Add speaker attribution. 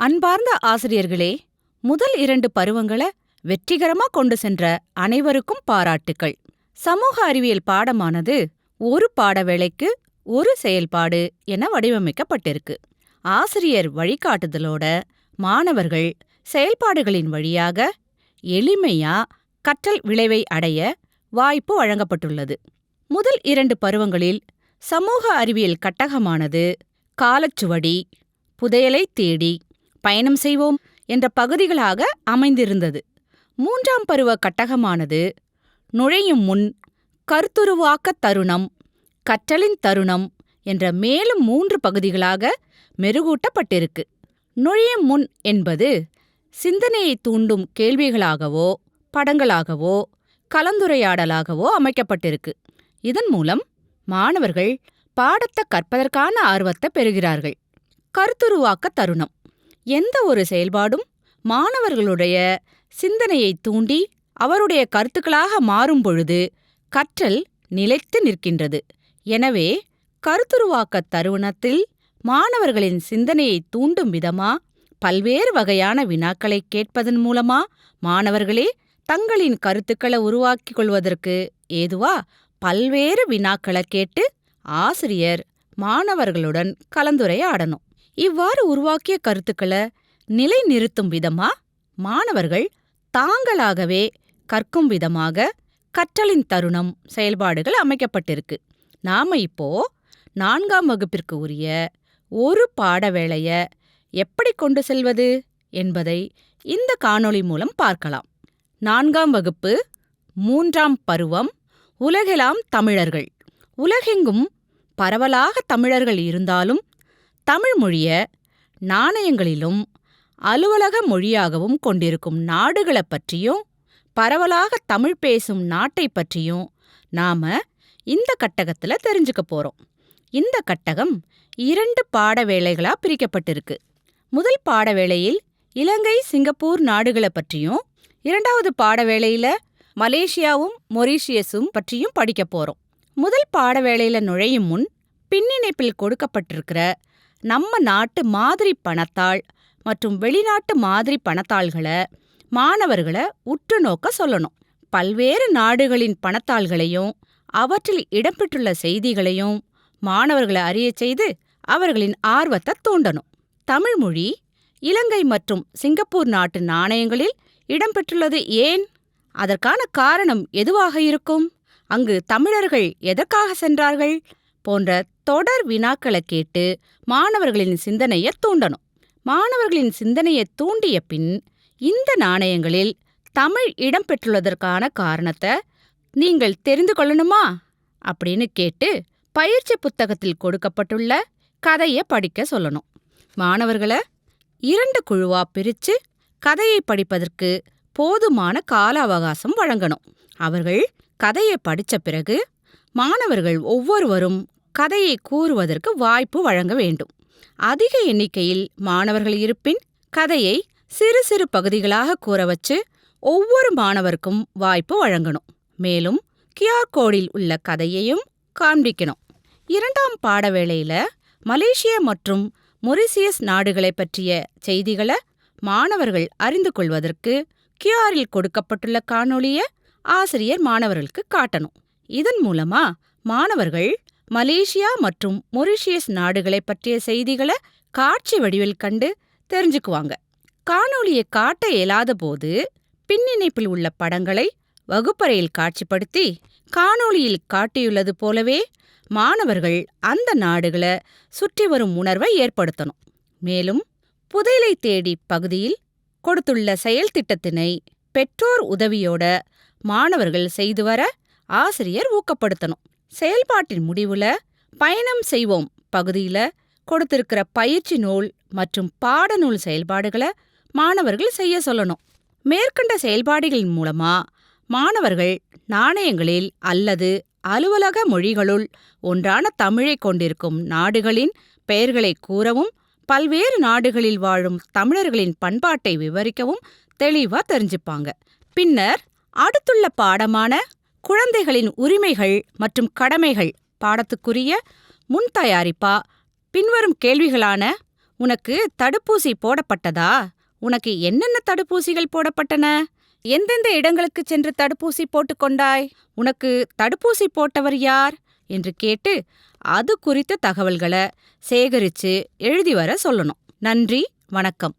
Speaker 1: அன்பார்ந்த ஆசிரியர்களே முதல் இரண்டு பருவங்கள வெற்றிகரமா கொண்டு சென்ற அனைவருக்கும் பாராட்டுக்கள். சமூக அறிவியல் பாடமானது ஒரு பாடவேளைக்கு ஒரு செயல்பாடு என வடிவமைக்கப்பட்டிருக்கு. ஆசிரியர் வழிகாட்டுதலோட மாணவர்கள் செயல்பாடுகளின் வழியாக எளிமையா கற்றல் விளைவை அடைய வாய்ப்பு வழங்கப்பட்டுள்ளது. முதல் இரண்டு பருவங்களில் சமூக அறிவியல் கட்டகமானது காலச்சுவடி புதையலை தேடி பயணம் செய்வோம் என்ற பகுதிகளாக அமைந்திருந்தது. மூன்றாம் பருவ கட்டகமானது நுழையும் முன் கருத்துருவாக்க தருணம் கற்றலின் தருணம் என்ற மேலும் மூன்று பகுதிகளாக மெருகூட்டப்பட்டிருக்கு. நுழையும் முன் என்பது சிந்தனையை தூண்டும் கேள்விகளாகவோ படங்களாகவோ கலந்துரையாடலாகவோ அமைக்கப்பட்டிருக்கு. இதன் மூலம் மாணவர்கள் பாடத்தை கற்பதற்கான ஆர்வத்தை பெறுகிறார்கள். கருத்துருவாக்க தருணம். எந்த ஒரு செயல்பாடும் மாணவர்களுடைய சிந்தனையை தூண்டி அவருடைய கருத்துக்களாக மாறும் பொழுது கற்றல் நிலைத்து நிற்கின்றது. எனவே கருத்துருவாக்க தருணத்தில் மாணவர்களின் சிந்தனையை தூண்டும் விதமா பல்வேறு வகையான வினாக்களை கேட்பதன் மூலமா மாணவர்களே தங்களின் கருத்துக்களை உருவாக்கிக் கொள்வதற்கு ஏதுவா பல்வேறு வினாக்களை கேட்டு ஆசிரியர் மாணவர்களுடன் கலந்துரையாடணும். இவ்வாறு உருவாக்கிய கருத்துக்களை நிலைநிறுத்தும் விதமா? மாணவர்கள் தாங்களாகவே கற்கும் விதமாக கற்றலின் தருணம் செயல்பாடுகள் அமைக்கப்பட்டிருக்கு. நாம இப்போ நான்காம் வகுப்பிற்கு உரிய ஒரு பாட வேளைய எப்படி கொண்டு செல்வது என்பதை இந்த காணொளி மூலம் பார்க்கலாம். நான்காம் வகுப்பு மூன்றாம் பருவம் உலகெலாம் தமிழர்கள். உலகெங்கும் பரவலாக தமிழர்கள் இருந்தாலும் தமிழ் மொழிய நாணயங்களிலும் அலுவலக மொழியாகவும் கொண்டிருக்கும் நாடுகளை பற்றியும் பரவலாக தமிழ் பேசும் நாட்டை பற்றியும் நாம இந்த கட்டகத்துல தெரிஞ்சுக்க போறோம். இந்த கட்டகம் இரண்டு பாட பாடவேளைகளா பிரிக்கப்பட்டிருக்கு. முதல் பாட வேளையில் இலங்கை சிங்கப்பூர் நாடுகளை பற்றியும் இரண்டாவது பாட வேளையில மலேசியாவும் மொரீஷியஸும் பற்றியும் படிக்க போறோம். முதல் பாட வேளையில நுழையும் முன் பின்னிணைப்பில் கொடுக்கப்பட்டிருக்கிற நம்ம நாட்டு மாதிரி பணத்தாள் மற்றும் வெளிநாட்டு மாதிரி பணத்தாள்களை மாணவர்களை உற்று நோக்க சொல்லணும். பல்வேறு நாடுகளின் பணத்தாள்களையும் அவற்றில் இடம்பெற்றுள்ள செய்திகளையும் மாணவர்களை அறியச் செய்து அவர்களின் ஆர்வத்தை தூண்டணும். தமிழ் மொழி இலங்கை மற்றும் சிங்கப்பூர் நாட்டு நாணயங்களில் இடம்பெற்றுள்ளது ஏன்? அதற்கான காரணம் எதுவாக இருக்கும்? அங்கு தமிழர்கள் எதற்காக சென்றார்கள்? போன்ற தொடர் வினாக்களை கேட்டு மாணவர்களின் சிந்தனையை தூண்டணும். மாணவர்களின் சிந்தனையை தூண்டிய பின் இந்த நாணயங்களில் தமிழ் இடம்பெற்றுள்ளதற்கான காரணத்தை நீங்கள் தெரிந்து கொள்ளணுமா? அப்படின்னு கேட்டு பயிற்சி புத்தகத்தில் கொடுக்கப்பட்டுள்ள கதையை படிக்க சொல்லணும். மாணவர்களை இரண்டு குழுவா பிரிச்சு கதையை படிப்பதற்கு போதுமான கால அவகாசம் வழங்கணும். அவர்கள் கதையை படிச்ச பிறகு மாணவர்கள் ஒவ்வொருவரும் கதையை கூறுவதற்கு வாய்ப்பு வழங்க வேண்டும். அதிக எண்ணிக்கையில் மாணவர்கள் இருப்பின் கதையை சிறு சிறு பகுதிகளாக கூற வச்சு ஒவ்வொரு மாணவருக்கும் வாய்ப்பு வழங்கணும். மேலும் கியூஆர் கோடில் உள்ள கதையையும் காண்பிக்கணும். இரண்டாம் பாடவேளையில மலேசிய மற்றும் மொரிசியஸ் நாடுகளை பற்றிய செய்திகளை மாணவர்கள் அறிந்து கொள்வதற்கு கியூஆரில் கொடுக்கப்பட்டுள்ள காணொளிய ஆசிரியர் மாணவர்களுக்கு காட்டணும். இதன் மூலமா மாணவர்கள் மலேசியா மற்றும் மொரிஷியஸ் நாடுகளை பற்றிய செய்திகளை காட்சி வடிவில் கண்டு தெரிஞ்சுக்குவாங்க. காணொளியை காட்ட இயலாத போது பின்னிணைப்பில் உள்ள படங்களை வகுப்பறையில் காட்சிப்படுத்தி காணொளியில் காட்டியுள்ளது போலவே மாணவர்கள் அந்த நாடுகளை சுற்றி வரும் உணர்வை ஏற்படுத்தணும். மேலும் புதையலை தேடி பகுதியில் கொடுத்துள்ள செயல் திட்டத்தினை பெற்றோர் உதவியோட மாணவர்கள் செய்து வர ஆசிரியர் ஊக்கப்படுத்தணும். செயல்பாட்டின் முடிவுல பயணம் செய்வோம் பகுதியில கொடுத்திருக்கிற பயிற்சி நூல் மற்றும் பாடநூல் செயல்பாடுகளை மாணவர்கள் செய்ய சொல்லணும். மேற்கண்ட செயல்பாடுகளின் மூலமா மாணவர்கள் நாணயங்களில் அல்லது அலுவலக மொழிகளுள் ஒன்றான தமிழை கொண்டிருக்கும் நாடுகளின் பெயர்களை கூறவும் பல்வேறு நாடுகளில் வாழும் தமிழர்களின் பண்பாட்டை விவரிக்கவும் தெளிவா தெரிஞ்சுப்பாங்க. பின்னர் அடுத்துள்ள பாடமான குழந்தைகளின் உரிமைகள் மற்றும் கடமைகள் பாடத்துக்குரிய முன் தயாரிப்பா? பின்வரும் கேள்விகளான உனக்கு தடுப்பூசி போடப்பட்டதா? உனக்கு என்னென்ன தடுப்பூசிகள் போடப்பட்டன? எந்தெந்த இடங்களுக்கு சென்று தடுப்பூசி போட்டுக்கொண்டாய் உனக்கு தடுப்பூசி போட்டவர் யார்? என்று கேட்டு அது குறித்த தகவல்களை சேகரிச்சு எழுதி வர சொல்லணும். நன்றி வணக்கம்.